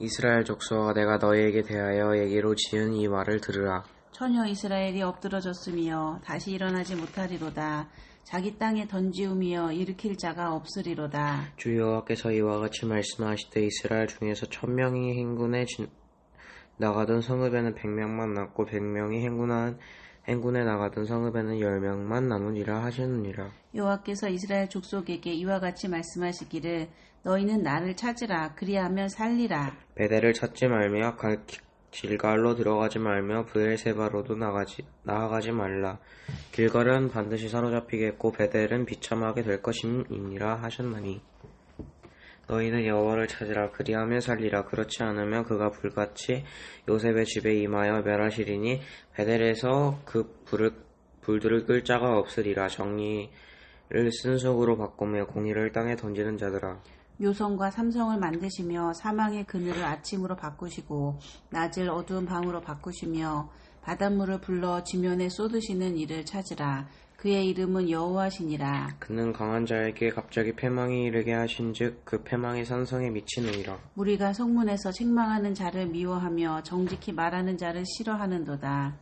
이스라엘 족속아 내가 너희에게 대하여 얘기로 지은 이 말을 들으라. 처녀 이스라엘이 엎드러졌으며 다시 일어나지 못하리로다. 자기 땅에 던지우며 일으킬 자가 없으리로다. 주 여호와께서 이와 같이 말씀하시되 이스라엘 중에서 천명이 행군에 진- 나가던 성읍에는 백명만 남고 백명이 행군한 행군에 나가던 성읍에는 열 명만 남으리라 하시느니라. 여호와께서 이스라엘 족속에게 이와 같이 말씀하시기를 너희는 나를 찾으라 그리하면 살리라. 베델을 찾지 말며 갈- 길갈로 들어가지 말며 브엘세바로도 나가지 나아가지 말라. 길갈은 반드시 사로잡히겠고 베델은 비참하게 될 것임이니라 하셨나니. 너희는 여호와를 찾으라 그리하면 살리라. 그렇지 않으면 그가 불같이 요셉의 집에 임하여 멸하시리니 베델에서 그 불을 불들을 끌 자가 없으리라. 정의를 쓴속으로 바꾸며 공의를 땅에 던지는 자들아. 묘성과 삼성을 만드시며 사망의 그늘을 아침으로 바꾸시고 낮을 어두운 밤으로 바꾸시며 바닷물을 불러 지면에 쏟으시는 이를 찾으라. 그의 이름은 여호와시니라. 그는 강한 자에게 갑자기 패망이 이르게 하신즉 그 패망이 산성에 미치느니라. 우리가 성문에서 책망하는 자를 미워하며 정직히 말하는 자를 싫어하는도다.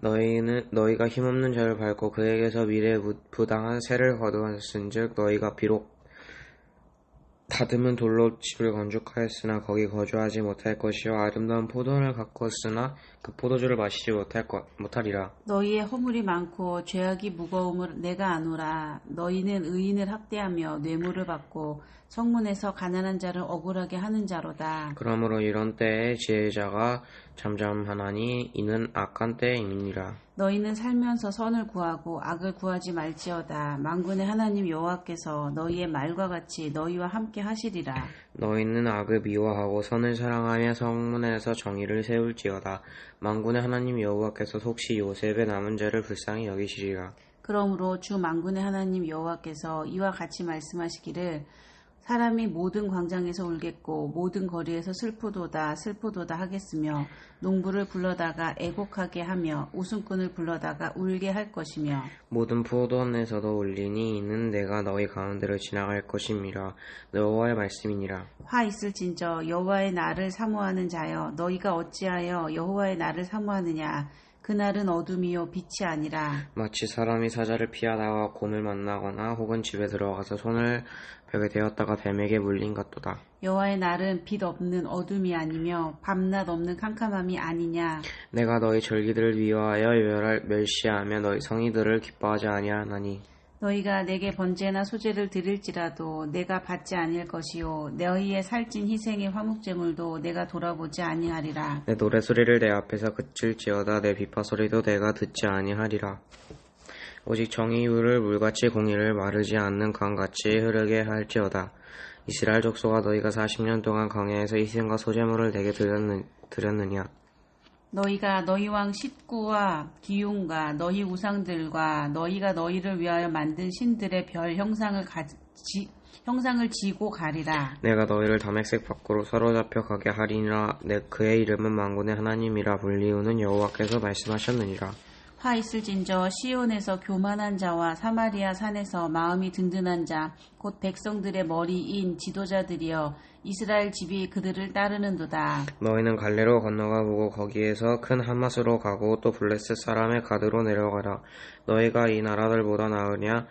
너희는 너희가 힘없는 자를 밟고 그에게서 미래 부- 부당한 세를 거두었은즉 너희가 비록 다듬은 돌로 집을 건축하였으나 거기 거주하지 못할 것이요 아름다운 포도를 가꿨으나 그 포도주를 마시지 못할 것 못하리라. 너희의 허물이 많고 죄악이 무거움을 내가 아노라. 너희는 의인을 학대하며 뇌물을 받고 성문에서 가난한 자를 억울하게 하는 자로다. 그러므로 이런 때에 지혜자가 잠잠하나니 이는 악한 때임이니라. 너희는 살면서 선을 구하고 악을 구하지 말지어다. 만군의 하나님 여호와께서 너희의 말과 같이 너희와 함께 하시리라. 너희는 악을 미워하고 선을 사랑하며 성문에서 정의를 세울지어다. 만군의 하나님 여호와께서 혹시 요셉의 남은 자를 불쌍히 여기시리라. 그러므로 주 만군의 하나님 여호와께서 이와 같이 말씀하시기를 사람이 모든 광장에서 울겠고 모든 거리에서 슬프도다 슬프도다 하겠으며 농부를 불러다가 애곡하게 하며 웃음꾼을 불러다가 울게 할 것이며 모든 포도원에서도 울리니 이는 내가 너희 가운데로 지나갈 것임이라. 여호와의 말씀이니라. 화 있을진저 여호와의 날을 사모하는 자여 너희가 어찌하여 여호와의 날을 사모하느냐 그날은 어둠이요 빛이 아니라. 마치 사람이 사자를 피하다가 곰을 만나거나 혹은 집에 들어가서 손을 벽에 대었다가 뱀에게 물린 것도다. 여호와의 날은 빛 없는 어둠이 아니며 밤낮 없는 캄캄함이 아니냐. 내가 너희 절기들을 미워하여 멸시하며 너희 성의들을 기뻐하지 아니하나니 너희가 내게 번제나 소제를 드릴지라도 내가 받지 아니할 것이요 너희의 살찐 희생의 화목제물도 내가 돌아보지 아니하리라 내 노래 소리를 내 앞에서 그칠지어다 내 비파 소리도 내가 듣지 아니하리라. 오직 정의유를 물같이 공의를 마르지 않는 강같이 흐르게 할지어다. 이스라엘 족속아 너희가 40년 동안 광야에서 희생과 소제물을 내게 드렸느, 드렸느냐? 너희가 너희 왕 십구와 기용과 너희 우상들과 너희가 너희를 위하여 만든 신들의 별 형상을 가, 지, 형상을 지고 가리라 내가 너희를 다맥색 밖으로 사로잡혀 가게 하리니라. 내 그의 이름은 만군의 하나님이라 불리우는 여호와께서 말씀하셨느니라. 화 있을진저 시온에서 교만한 자와 사마리아 산에서 마음이 든든한 자 곧 백성들의 머리인 지도자들이여 이스라엘 집이 그들을 따르는도다 너희는 갈래로 건너가 보고 거기에서 큰 하맛으로 가고 또 블레셋 사람의 가드로 내려가라. 너희가 이 나라들보다 나으냐?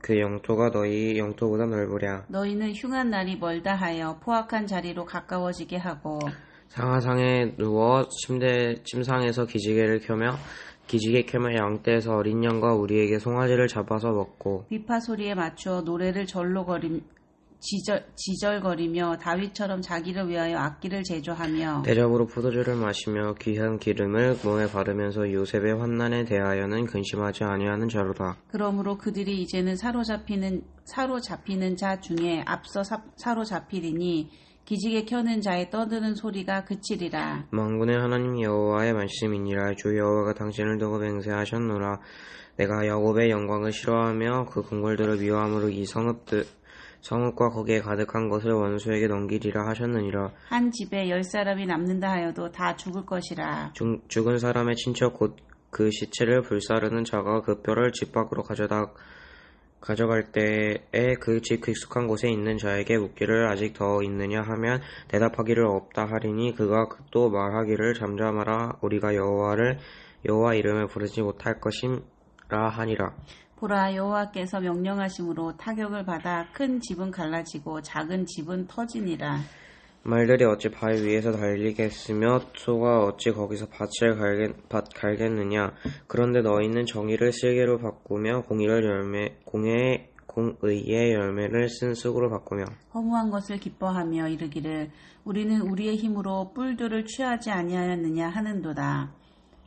그 영토가 너희 영토보다 넓으랴. 너희는 흉한 날이 멀다 하여 포악한 자리로 가까워지게 하고 상하상에 누워 침대 침상에서 기지개를 켜며 기지개 켜며 양떼에서 어린 양과 우리에게 송아지를 잡아서 먹고 비파 소리에 맞추어 노래를 절로거림 지절, 지절거리며 다윗처럼 자기를 위하여 악기를 제조하며 대접으로 포도주를 마시며 귀한 기름을 몸에 바르면서 요셉의 환난에 대하여는 근심하지 아니하는 자로다. 그러므로 그들이 이제는 사로잡히는 사로잡히는 자 중에 앞서 사, 사로잡히리니 기지개 켜는 자의 떠드는 소리가 그치리라. 만군의 하나님 여호와의 말씀이니라. 주 여호와가 당신을 두고 맹세하셨노라. 내가 야곱의 영광을 싫어하며 그 궁궐들을 미워함으로 이 성읍들 성읍과 거기에 가득한 것을 원수에게 넘기리라 하셨느니라. 한 집에 열 사람이 남는다 하여도 다 죽을 것이라. 죽, 죽은 사람의 친척 곧 그 시체를 불사르는 자가 그 뼈를 집 밖으로 가져다 가져갈 때에 그집 익숙한 곳에 있는 자에게 묻기를 아직 더 있느냐 하면 대답하기를 없다 하리니 그가 또 말하기를 잠잠하라 우리가 여호와를 여호와 이름을 부르지 못할 것임라 하니라 보라 여호와께서 명령하심으로 타격을 받아 큰 집은 갈라지고 작은 집은 터지니라. 말들이 어찌 바위 위에서 달리겠으며 소가 어찌 거기서 밭을 갈겠, 밭 갈겠느냐 그런데 너희는 정의를 슬기로 바꾸며 공의를 열매 공의 공의의 열매를 쓴 쑥으로 바꾸며 허무한 것을 기뻐하며 이르기를 우리는 우리의 힘으로 뿔들을 취하지 아니하였느냐 하는도다.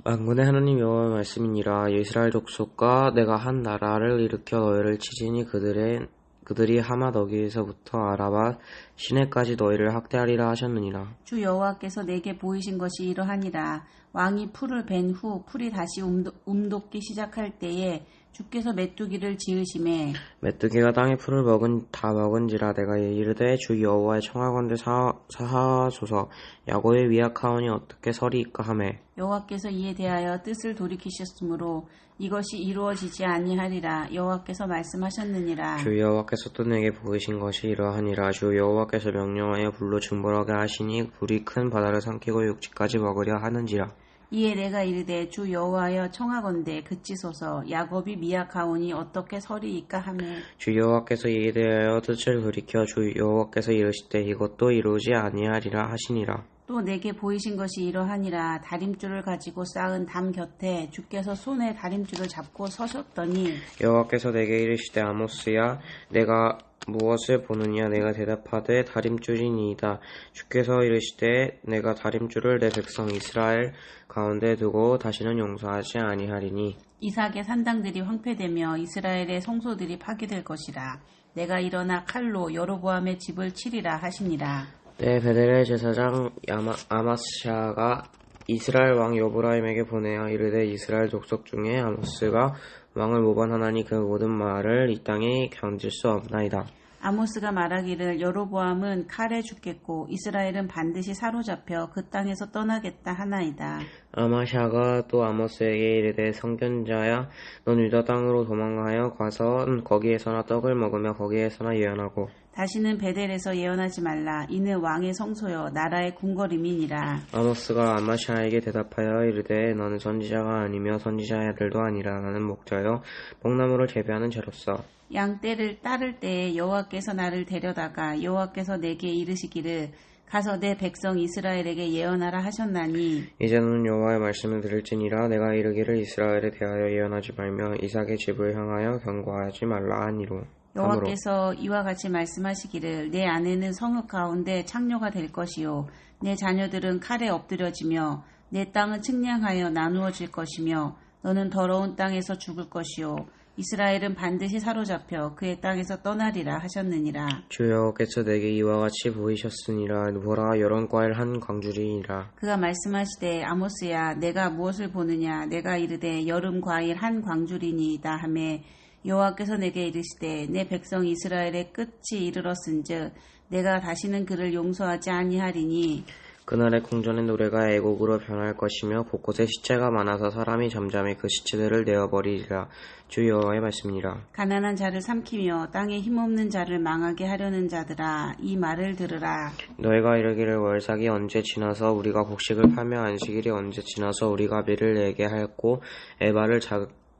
만군의 하나님 여호와의 말씀이니라 이스라엘 족속과 내가 한 나라를 일으켜 너희를 치지니 그들의 그들이 하맛 어기에서부터 아라바 시내까지 너희를 학대하리라 하셨느니라 주 여호와께서 내게 보이신 것이 이러하니라. 왕이 풀을 벤 후 풀이 다시 움도, 움돋기 시작할 때에 주께서 메뚜기를 지으심에 메뚜기가 땅의 풀을 먹은 다 먹은지라 내가 이르되 주 여호와의 청하건대 사, 사하소서 야곱의 위약하오니 어떻게 설이있까 하매. 여호와께서 이에 대하여 뜻을 돌이키셨으므로 이것이 이루어지지 아니하리라 여호와께서 말씀하셨느니라. 주 여호와께서 또 내게 보이신 것이 이러하니라. 주 여호와께서 명령하여 불로 증벌하게 하시니 불이 큰 바다를 삼키고 육지까지 먹으려 하는지라 이에 내가 이르되 주 여호와여 청하건대 그치소서 야곱이 미약하오니 어떻게 설이이까 하매 주 여호와께서 대하여 뜻을 돌이켜 주 여호와께서 이르시되 이것도 이루지 아니하리라 하시니라 또 내게 보이신 것이 이러하니라. 다림줄을 가지고 쌓은 담 곁에 주께서 손에 다림줄을 잡고 서셨더니 여호와께서 내게 이르시되 아모스야 내가 무엇을 보느냐? 내가 대답하되 다림줄이니이다. 주께서 이르시되 내가 다림줄을 내 백성 이스라엘 가운데 두고 다시는 용서하지 아니하리니. 이삭의 산당들이 황폐되며 이스라엘의 성소들이 파괴될 것이라. 내가 일어나 칼로 여로보암의 집을 치리라 하시니라 때 베델의 제사장 야마, 아마스샤가 이스라엘 왕 여보라임에게 보내어 이르되 이스라엘 족속 중에 아모스가 왕을 모반하나니 그 모든 말을 이 땅에 견딜 수 없나이다. 아모스가 말하기를 여로보암은 칼에 죽겠고 이스라엘은 반드시 사로잡혀 그 땅에서 떠나겠다 하나이다. 아마샤가 또 아모스에게 이르되 성견자야 넌 유다 땅으로 도망하여 가서 거기에서나 떡을 먹으며 거기에서나 예언하고 다시는 베델에서 예언하지 말라. 이는 왕의 성소여 나라의 궁궐임이니라. 아모스가 아마샤에게 대답하여 이르되 너는 선지자가 아니며 선지자의 아들도 아니라 나는 목자여 뽕나무를 재배하는 자로서 양떼를 따를 때에 여호와께서 나를 데려다가 여호와께서 내게 이르시기를 가서 내 백성 이스라엘에게 예언하라 하셨나니. 이제는 여호와의 말씀을 들을지니라. 내가 이르기를 이스라엘에 대하여 예언하지 말며 이삭의 집을 향하여 경고하지 말라 하니로. 여호와께서 이와 같이 말씀하시기를 내 아내는 성읍 가운데 창녀가 될 것이요 내 자녀들은 칼에 엎드려지며 내 땅은 측량하여 나누어질 것이며 너는 더러운 땅에서 죽을 것이요 이스라엘은 반드시 사로잡혀 그의 땅에서 떠나리라 하셨느니라. 주 여호께서 내게 이와 같이 보이셨으니라. 보라 여러 과일 한 광주리니라. 그가 말씀하시되 아모스야 내가 무엇을 보느냐? 내가 이르되 여름 과일 한 광주리니이다 하매 여호와께서 내게 이르시되 내 백성 이스라엘의 끝이 이르렀은즉 내가 다시는 그를 용서하지 아니하리니 그날의 궁전의 노래가 애곡으로 변할 것이며 곳곳에 시체가 많아서 사람이 잠잠히 그 시체들을 내어버리리라. 주 여호와의 말씀이니라. 가난한 자를 삼키며 땅에 힘없는 자를 망하게 하려는 자들아 이 말을 들으라. 너희가 이르기를 월삭이 언제 지나서 우리가 곡식을 팔며 안식일이 언제 지나서 우리가 밀을 내게 하였고 에바를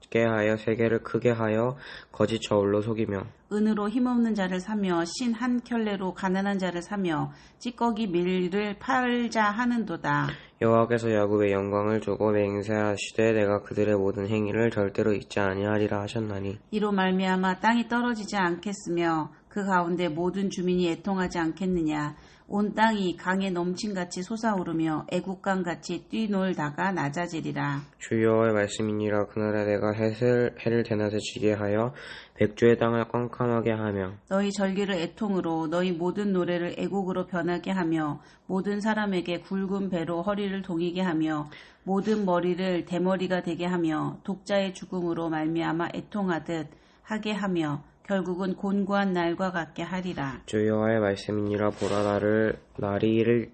작게 하여 세계를 크게 하여 거짓 저울로 속이며 은으로 힘없는 자를 사며 신 한 켤레로 가난한 자를 사며 찌꺼기 밀을 팔자 하는도다. 여호와께서 야곱의 영광을 주고 맹세하시되 내가 그들의 모든 행위를 절대로 잊지 아니하리라 하셨나니 이로 말미암아 땅이 떨어지지 않겠으며 그 가운데 모든 주민이 애통하지 않겠느냐 온 땅이 강에 넘친같이 솟아오르며 애국강같이 뛰놀다가 낮아지리라. 주 여호와의 말씀이니라. 그날에 내가 해를, 해를 대낮에 지게 하여 백주의 땅을 깜깜하게 하며 너희 절기를 애통으로 너희 모든 노래를 애곡으로 변하게 하며 모든 사람에게 굵은 배로 허리를 동이게 하며 모든 머리를 대머리가 되게 하며 독자의 죽음으로 말미암아 애통하듯 하게 하며 결국은 곤고한 날과 같게 하리라. 주 여호와의 말씀이니라 보라 나를 날이 이를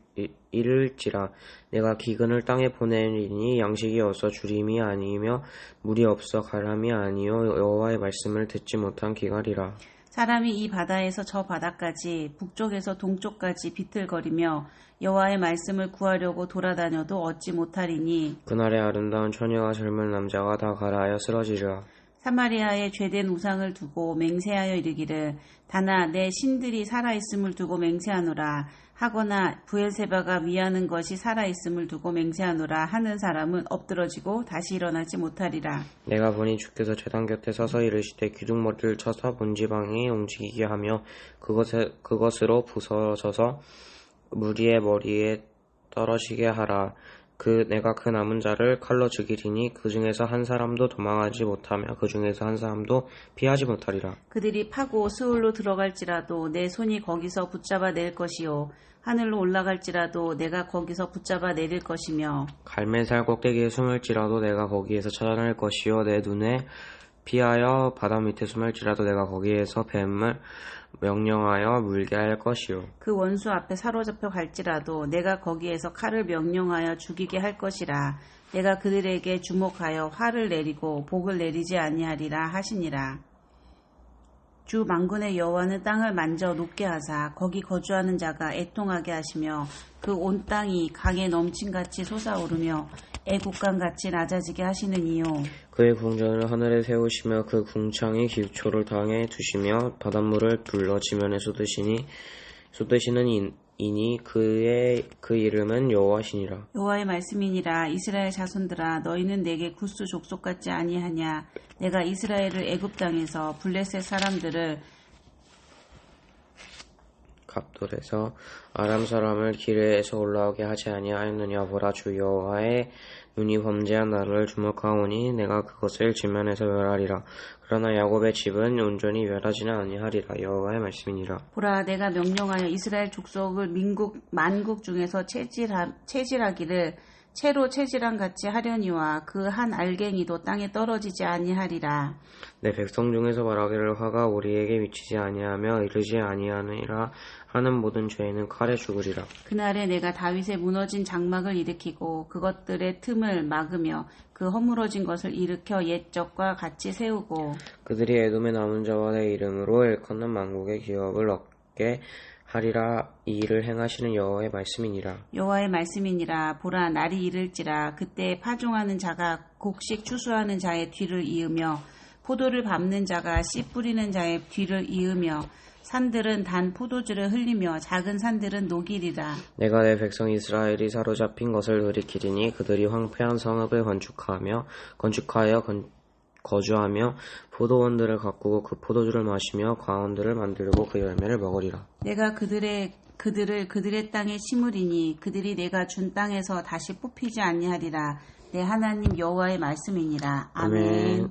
이를지라. 내가 기근을 땅에 보내리니 양식이 없어 주림이 아니며 물이 없어 가람이 아니요 여호와의 말씀을 듣지 못한 기갈이라. 사람이 이 바다에서 저 바다까지 북쪽에서 동쪽까지 비틀거리며 여호와의 말씀을 구하려고 돌아다녀도 얻지 못하리니 그날에 아름다운 처녀와 젊은 남자가 다 가라하여 쓰러지리라 사마리아에 죄된 우상을 두고 맹세하여 이르기를 다나 내 신들이 살아 있음을 두고 맹세하노라 하거나 부엘세바가 위하는 것이 살아 있음을 두고 맹세하노라 하는 사람은 엎드러지고 다시 일어나지 못하리라 내가 보니 주께서 제단 곁에 서서 이르시되 기둥머리를 쳐서 본지방이 움직이게 하며 그것에, 그것으로 부서져서 무리의 머리에 떨어지게 하라. 그 내가 그 남은 자를 칼로 죽이리니 그 중에서 한 사람도 도망하지 못하며 그 중에서 한 사람도 피하지 못하리라. 그들이 파고 스울로 들어갈지라도 내 손이 거기서 붙잡아 낼 것이요. 하늘로 올라갈지라도 내가 거기서 붙잡아 내릴 것이며. 갈매살 꼭대기에 숨을지라도 내가 거기에서 찾아낼 것이요. 내 눈에 피하여 바다 밑에 숨을지라도 내가 거기에서 뱀을 명령하여 물게 할 것이요. 그 원수 앞에 사로잡혀 갈지라도 내가 거기에서 칼을 명령하여 죽이게 할 것이라 내가 그들에게 주목하여 화를 내리고 복을 내리지 아니하리라 하시니라 주 만군의 여호와는 땅을 만져 높게 하사 거기 거주하는 자가 애통하게 하시며 그 온 땅이 강에 넘친같이 솟아오르며 애국강 같이 낮아지게 하시는 이요. 그의 궁전을 하늘에 세우시며 그 궁창이 기초를 땅에 두시며 바닷물을 불러 지면에 쏟으시니 쏟으시는 인, 이니 그의 그 이름은 여호와시니라. 여호와의 말씀이니라. 이스라엘 자손들아 너희는 내게 구스 족속 같지 아니하냐? 내가 이스라엘을 애굽 땅에서 블레셋 사람들을 갑돌에서 아람 사람을 기르에서 올라오게 하지 아니하였느냐? 보라 주 여호와의 눈이 범죄한 나를 주목하오니 내가 그것을 지면에서 멸하리라. 그러나 야곱의 집은 온전히 멸하지는 아니하리라. 여호와의 말씀이니라. 보라 내가 명령하여 이스라엘 족속을 민국 만국 중에서 체질하, 체질하기를 채로 체질한 같이 하려니와 그 한 알갱이도 땅에 떨어지지 아니하리라. 내 백성 중에서 말하기를 화가 우리에게 미치지 아니하며 이르지 아니하니라 하는 모든 죄는 칼에 죽으리라. 그날에 내가 다윗의 무너진 장막을 일으키고 그것들의 틈을 막으며 그 허물어진 것을 일으켜 옛적과 같이 세우고 그들이 에돔의 남은 자와 내 이름으로 일컫는 만국의 기업을 얻게 하리라 이 일을 행하시는 여호와의 말씀이니라. 여호와의 말씀이니라. 보라 날이 이를지라. 그때 파종하는 자가 곡식 추수하는 자의 뒤를 이으며 포도를 밟는 자가 씨 뿌리는 자의 뒤를 이으며 산들은 단 포도주를 흘리며 작은 산들은 녹이리라. 내가 내 백성 이스라엘이 사로잡힌 것을 돌이키리니 그들이 황폐한 성읍을 건축하며 건축하여 건, 거주하며 포도원들을 가꾸고 그 포도주를 마시며 과원들을 만들고 그 열매를 먹으리라. 내가 그들의 그들을 그들의 땅에 심으리니 그들이 내가 준 땅에서 다시 뽑히지 아니하리라 내 하나님 여호와의 말씀이니라 아멘. 아멘.